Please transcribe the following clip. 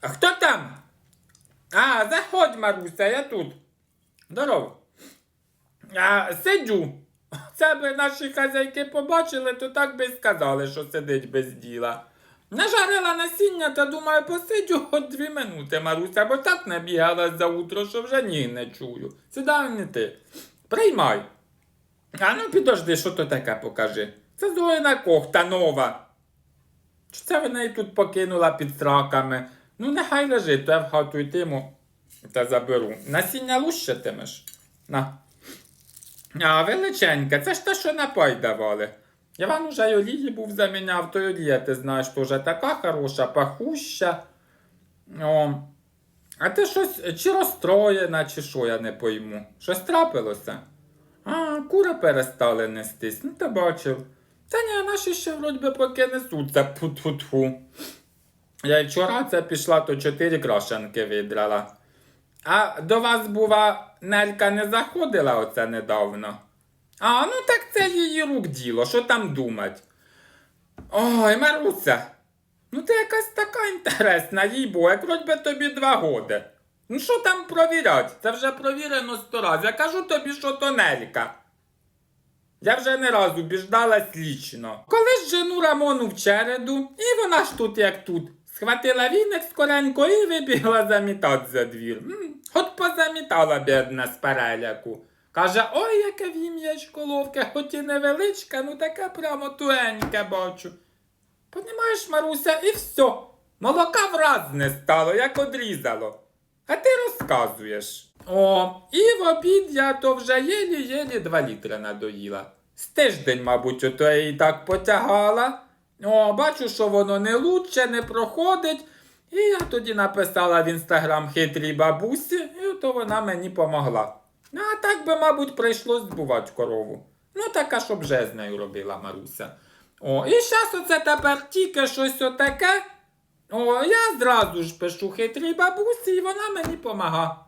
А хто там? А, заходь, Маруся, я тут. Здорово. А, сиджу. Це би наші хазяйки побачили, то так би сказали, що сидить без діла. Нажарила насіння та думаю, посиджу хоч дві минути, Маруся, бо так набігала за утро, що вже ні не чую. Сідай не ти. Приймай. А ну підожди, що то таке покажи. Це Зоїна кохта нова. Чи це вона її тут покинула під сраками? Ну, нехай лежить, то я в хату йтиму та заберу. Насіння лущитимеш? На. А, величеньке, це ж те, що напай давали. Я вам уже й олії був заміняв, то й олія, ти знаєш, теж така хороша, пахуща. О. А ти щось чи розстроєна, чи що, я не пойму. Щось трапилося? А, кури перестали нестись, ну та бачив. Та ні, наші ще вроді поки несуться. Пу-тфу-тфу. Я вчора це пішла, то чотири крашенки видрала. А до вас, бува, Нелька не заходила оце недавно. А, ну так це її рук діло, що там думать. Ой, Маруся, ну ти якась така інтересна, їй бо, як вроді би тобі два годи. Ну що там провірять? Це вже провірено сто раз. Я кажу тобі, що то Нелька. Я вже не раз убіждалась лічно. Колись жену Рамону в череду, і вона ж тут як тут. Схватила віник скоренько і вибігла замітати за двір. От позамітала бідна з переляку. Каже, ой, яке вім'ячко ловке, хоч і невеличке, ну таке прямо туеньке бачу. Понімаєш, Маруся, і все. Молока враз не стало, як одрізало. А ти розказуєш. О, і в обід я то вже єлі-єлі два літри надоїла. З тиждень, мабуть, ото я її так потягала. О, бачу, що воно не лучше, не проходить. І я тоді написала в інстаграм хитрій бабусі, і ото вона мені помогла. Ну, а так би, мабуть, прийшлось збувати корову. Ну, така, щоб вже з нею робила Маруся. О, і зараз оце тепер тільки щось отаке. О, я зразу ж пишу хитрій бабусі, і вона мені помага.